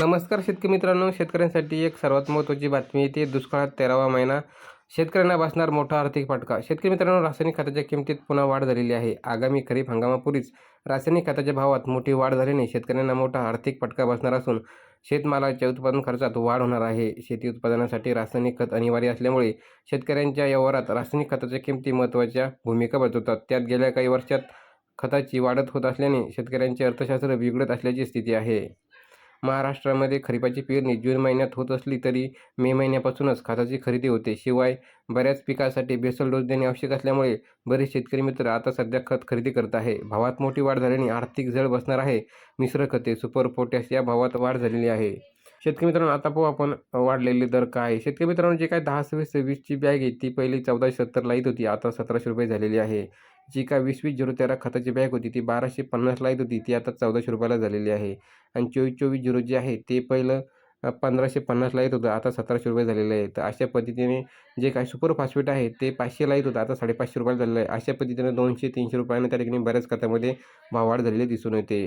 नमस्कार शेतकरी मित्रांनो शेतकऱ्यांसाठी एक सर्वात महत्त्वाची बातमी येते दुष्काळात तेरावा महिना. शेतकऱ्यांना बसणार मोठा आर्थिक फटका. शेतकरी मित्रांनो रासायनिक खताच्या किमतीत पुन्हा वाढ झालेली आहे. आगामी खरीप हंगामापूर्वीच रासायनिक खताच्या भावात मोठी वाढ झाल्याने शेतकऱ्यांना मोठा आर्थिक फटका बसणार असून शेतमालाच्या उत्पादन खर्चात वाढ होणार आहे. शेती उत्पादनासाठी रासायनिक खत अनिवार्य असल्यामुळे शेतकऱ्यांच्या व्यवहारात रासायनिक खताच्या किमती महत्त्वाच्या भूमिका बजावतात. त्यात गेल्या काही वर्षात खताची वाढत होत असल्याने शेतकऱ्यांचे अर्थशास्त्र बिघडत असल्याची स्थिती आहे. महाराष्ट्रामध्ये खरीपाची पेरणी जून महिन्यात होत असली तरी मे महिन्यापासूनच खताची खरेदी होते. शिवाय बऱ्याच पिकासाठी बेसल डोस देणे आवश्यक असल्यामुळे बरेच शेतकरी मित्र आता सध्या खत खरेदी करत आहे. भावात मोठी वाढ झाल्याने आर्थिक झळ बसणार आहे मिश्र खते. सुपर पोटॅश या भावात वाढ झालेली आहे. शेतकरी मित्रांनो आता पाहू आपण वाढलेले दर काय. आहे शेतकरी मित्रांनो जे काय दहा सव्वीस सव्वीसची बॅग आहे ती पहिली चौदाशे सत्तरला येत होती. आता सतराशे रुपये झालेली आहे. जी का वीस वीस झिरो तेरा खताची बॅग होती ती बाराशे पन्नासला येत होती ती आता चौदाशे रुपयाला झालेली आहे. आणि चोवीस चोवीस झिरो जे आहे ते पहिलं पंधराशे पन्नासला येत होतं आता सतराशे रुपये झालेलं आहे तर अशा पद्धतीने जे काय सुपर फॉस्फेट आहे ते पाचशेला येत होतं आता साडेपाचशे रुपयाला झालेलं आहे. अशा पद्धतीने दोनशे तीनशे रुपयाने त्या ठिकाणी बऱ्याच खतामध्ये भाववाढ झालेली दिसून येते.